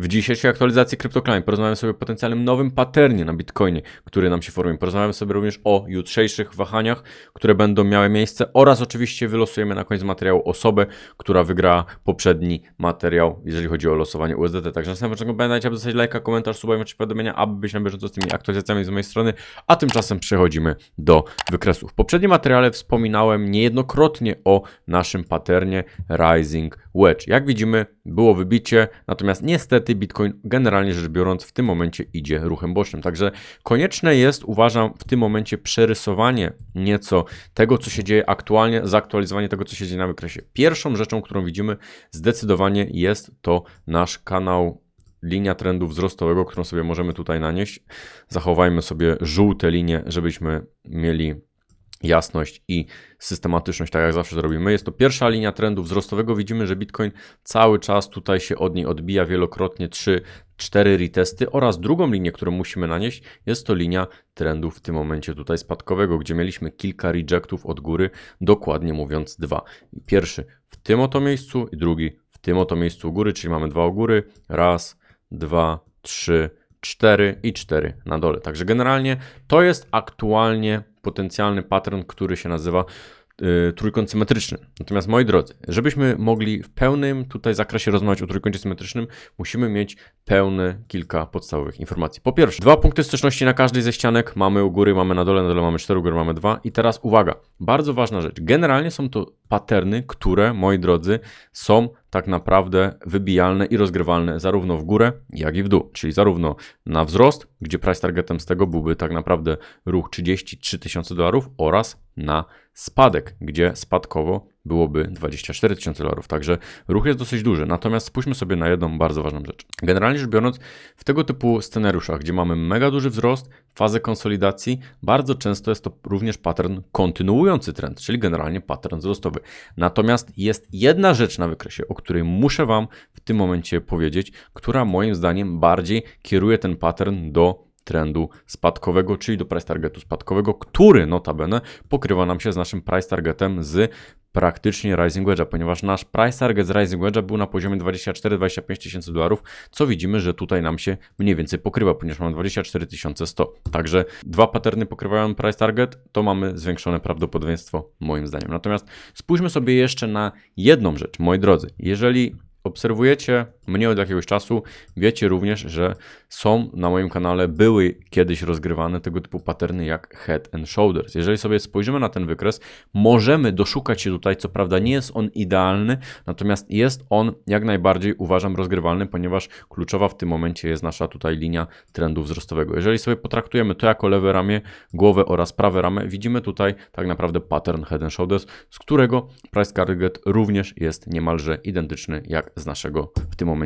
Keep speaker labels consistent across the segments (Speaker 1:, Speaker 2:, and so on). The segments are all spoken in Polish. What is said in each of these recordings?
Speaker 1: W dzisiejszej aktualizacji CryptoClimb porozmawiamy sobie o potencjalnym nowym paternie na Bitcoinie, który nam się formuje. Porozmawiamy sobie również o jutrzejszych wahaniach, które będą miały miejsce oraz oczywiście wylosujemy na koniec materiału osobę, która wygra poprzedni materiał, jeżeli chodzi o losowanie USDT. Także na samym początku pamiętajcie, aby zostawić lajka, komentarz, suba i powiadomienia, aby być na bieżąco z tymi aktualizacjami z mojej strony, a tymczasem przechodzimy do wykresów. W poprzednim materiale wspominałem niejednokrotnie o naszym paternie Rising Wedge. Jak widzimy, było wybicie, natomiast niestety Bitcoin generalnie rzecz biorąc w tym momencie idzie ruchem bocznym. Także konieczne jest, uważam, w tym momencie przerysowanie nieco tego, co się dzieje aktualnie, zaktualizowanie tego, co się dzieje na wykresie. Pierwszą rzeczą, którą widzimy zdecydowanie jest to nasz kanał linia trendu wzrostowego, którą sobie możemy tutaj nanieść. Zachowajmy sobie żółte linie, żebyśmy mieli jasność i systematyczność, tak jak zawsze zrobimy. Jest to pierwsza linia trendu wzrostowego. Widzimy, że Bitcoin cały czas tutaj się od niej odbija wielokrotnie 3, 4 retesty oraz drugą linię, którą musimy nanieść, jest to linia trendu w tym momencie tutaj spadkowego, gdzie mieliśmy kilka rejectów od góry, dokładnie mówiąc dwa. Pierwszy w tym oto miejscu i drugi w tym oto miejscu u góry, czyli mamy dwa u góry. Raz, dwa, trzy, 4 i 4 na dole. Także generalnie to jest aktualnie potencjalny pattern, który się nazywa y, trójkąt symetryczny. Natomiast moi drodzy, żebyśmy mogli w pełnym tutaj zakresie rozmawiać o trójkącie symetrycznym, musimy mieć pełne kilka podstawowych informacji. Po pierwsze, dwa punkty styczności na każdej ze ścianek mamy u góry, mamy na dole, na dole mamy 4, u góry mamy 2 i teraz uwaga, bardzo ważna rzecz. Generalnie są to paterny, które, moi drodzy, są tak naprawdę wybijalne i rozgrywalne zarówno w górę, jak i w dół, czyli zarówno na wzrost, gdzie price targetem z tego byłby tak naprawdę ruch 33 tysiące dolarów oraz na spadek, gdzie spadkowo byłoby 24 tysiące dolarów. Także ruch jest dosyć duży. Natomiast spójrzmy sobie na jedną bardzo ważną rzecz. Generalnie rzecz biorąc, w tego typu scenariuszach, gdzie mamy mega duży wzrost, fazę konsolidacji, bardzo często jest to również pattern kontynuujący trend, czyli generalnie pattern wzrostowy. Natomiast jest jedna rzecz na wykresie, o której muszę Wam w tym momencie powiedzieć, która moim zdaniem bardziej kieruje ten pattern do trendu spadkowego, czyli do price targetu spadkowego, który notabene pokrywa nam się z naszym price targetem z praktycznie Rising Wedge'a, ponieważ nasz price target z Rising Wedge'a był na poziomie 24-25 tysięcy dolarów, co widzimy, że tutaj nam się mniej więcej pokrywa, ponieważ mamy 24 100. Także dwa paterny pokrywają price target, to mamy zwiększone prawdopodobieństwo moim zdaniem. Natomiast spójrzmy sobie jeszcze na jedną rzecz, moi drodzy. Jeżeli obserwujecie mnie od jakiegoś czasu, wiecie również, że są na moim kanale, były kiedyś rozgrywane tego typu paterny jak head and shoulders. Jeżeli sobie spojrzymy na ten wykres, możemy doszukać się tutaj, co prawda nie jest on idealny, natomiast jest on jak najbardziej uważam rozgrywalny, ponieważ kluczowa w tym momencie jest nasza tutaj linia trendu wzrostowego. Jeżeli sobie potraktujemy to jako lewe ramię, głowę oraz prawe ramię, widzimy tutaj tak naprawdę pattern head and shoulders, z którego price target również jest niemalże identyczny jak z naszego w tym momencie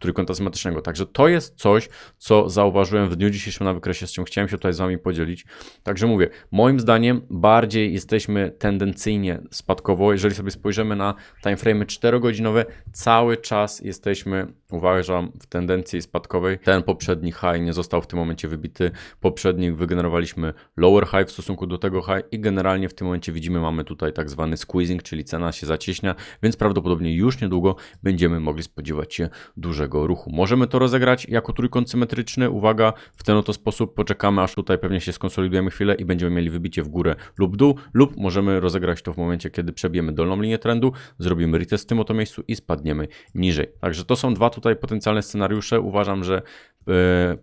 Speaker 1: trójkąta symetrycznego. Także to jest coś, co zauważyłem w dniu dzisiejszym na wykresie, z czym chciałem się tutaj z Wami podzielić. Także mówię, moim zdaniem bardziej jesteśmy tendencyjnie spadkowo, jeżeli sobie spojrzymy na timeframe 4-godzinowe, cały czas jesteśmy, uważam, w tendencji spadkowej. Ten poprzedni high nie został w tym momencie wybity, poprzedni wygenerowaliśmy lower high w stosunku do tego high i generalnie w tym momencie widzimy, mamy tutaj tak zwany squeezing, czyli cena się zacieśnia, więc prawdopodobnie już niedługo będziemy mogli spodziewać się dużego ruchu. Możemy to rozegrać jako trójkąt symetryczny. Uwaga, w ten oto sposób poczekamy, aż tutaj pewnie się skonsolidujemy chwilę i będziemy mieli wybicie w górę lub dół, lub możemy rozegrać to w momencie, kiedy przebijemy dolną linię trendu, zrobimy retest w tym oto miejscu i spadniemy niżej. Także to są dwa tutaj potencjalne scenariusze. Uważam, że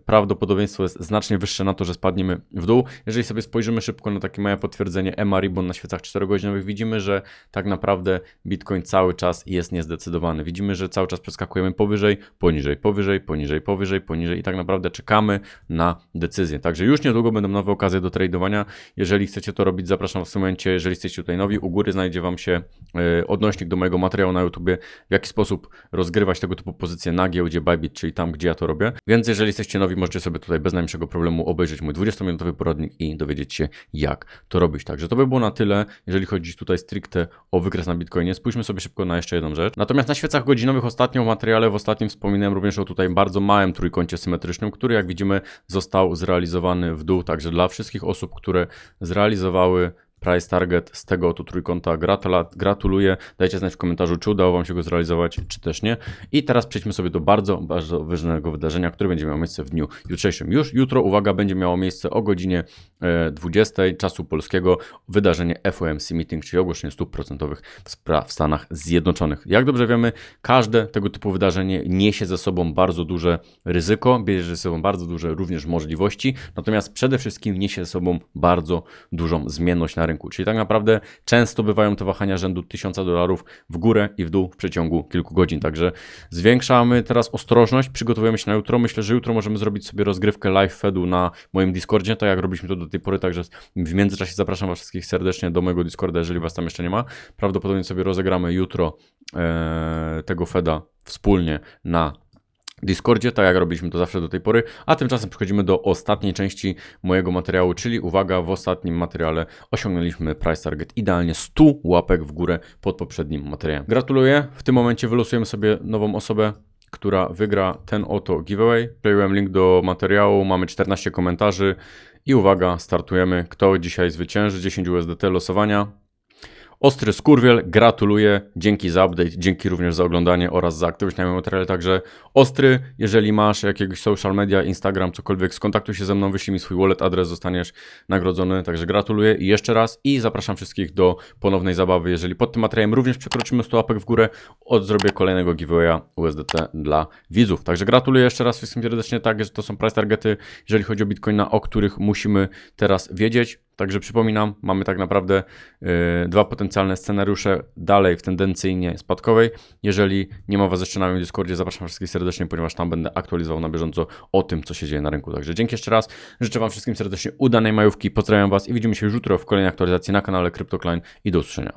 Speaker 1: prawdopodobieństwo jest znacznie wyższe na to, że spadniemy w dół. Jeżeli sobie spojrzymy szybko na takie małe potwierdzenie EMA Ribbon na świecach 4-godzinowych, widzimy, że tak naprawdę Bitcoin cały czas jest niezdecydowany. Widzimy, że cały czas przeskakujemy powyżej, poniżej, powyżej, poniżej, powyżej, poniżej i tak naprawdę czekamy na decyzję. Także już niedługo będą nowe okazje do tradowania. Jeżeli chcecie to robić, zapraszam w tym momencie. Jeżeli jesteście tutaj nowi, u góry znajdzie Wam się e, odnośnik do mojego materiału na YouTube, w jaki sposób rozgrywać tego typu pozycje na giełdzie Bybit, czyli tam, gdzie ja to robię. Więc jeżeli jesteście nowi, możecie sobie tutaj bez najmniejszego problemu obejrzeć mój 20-minutowy poradnik i dowiedzieć się, jak to robić. Także to by było na tyle, jeżeli chodzi tutaj stricte o wykres na Bitcoinie. Spójrzmy sobie szybko na jeszcze jedną rzecz. Natomiast na świecach godzinowych ostatnio w materiale, w ostatnim wspominałem również o tutaj bardzo małym trójkącie symetrycznym, który jak widzimy został zrealizowany w dół. Także dla wszystkich osób, które zrealizowały price target z tego oto trójkąta. Gratuluję. Dajcie znać w komentarzu, czy udało Wam się go zrealizować, czy też nie. I teraz przejdźmy sobie do bardzo, bardzo ważnego wydarzenia, które będzie miało miejsce w dniu jutrzejszym. Już jutro, uwaga, będzie miało miejsce o godzinie e, 20 czasu polskiego wydarzenie FOMC Meeting, czyli ogłoszenie stóp procentowych w Stanach Zjednoczonych. Jak dobrze wiemy, każde tego typu wydarzenie niesie ze sobą bardzo duże ryzyko, bierze ze sobą bardzo duże również możliwości, natomiast przede wszystkim niesie ze sobą bardzo dużą zmienność na rynku. Czyli tak naprawdę często bywają to wahania rzędu 1000 dolarów w górę i w dół w przeciągu kilku godzin. Także zwiększamy teraz ostrożność, przygotowujemy się na jutro. Myślę, że jutro możemy zrobić sobie rozgrywkę live Fedu na moim Discordzie, tak jak robiliśmy to do tej pory, także w międzyczasie zapraszam Was wszystkich serdecznie do mojego Discorda, jeżeli Was tam jeszcze nie ma. Prawdopodobnie sobie rozegramy jutro e, tego Feda wspólnie na Discordzie, tak jak robiliśmy to zawsze do tej pory, a tymczasem przechodzimy do ostatniej części mojego materiału, czyli uwaga, w ostatnim materiale osiągnęliśmy price target idealnie 100 łapek w górę pod poprzednim materiałem. Gratuluję, w tym momencie wylosujemy sobie nową osobę, która wygra ten oto giveaway. Wkleiłem link do materiału, mamy 14 komentarzy i uwaga, startujemy. Kto dzisiaj zwycięży? 10 USDT losowania. Ostry Skurwiel, gratuluję, dzięki za update, dzięki również za oglądanie oraz za aktywność na moim materiale, także Ostry, jeżeli masz jakiegoś social media, Instagram, cokolwiek, skontaktuj się ze mną, wyślij mi swój wallet, adres, zostaniesz nagrodzony, także gratuluję i jeszcze raz i zapraszam wszystkich do ponownej zabawy, jeżeli pod tym materiałem również przekroczymy 100 łapek w górę, od zrobię kolejnego giveawaya USDT dla widzów, także gratuluję jeszcze raz wszystkim serdecznie, tak, że to są price targety, jeżeli chodzi o Bitcoina, o których musimy teraz wiedzieć, Także przypominam, mamy tak naprawdę y, dwa potencjalne scenariusze dalej w tendencyjnie spadkowej. Jeżeli nie ma Was jeszcze na moim Discordzie, zapraszam wszystkich serdecznie, ponieważ tam będę aktualizował na bieżąco o tym, co się dzieje na rynku. Także dzięki jeszcze raz. Życzę Wam wszystkim serdecznie udanej majówki. Pozdrawiam Was i widzimy się już jutro w kolejnej aktualizacji na kanale CryptoCline i do usłyszenia.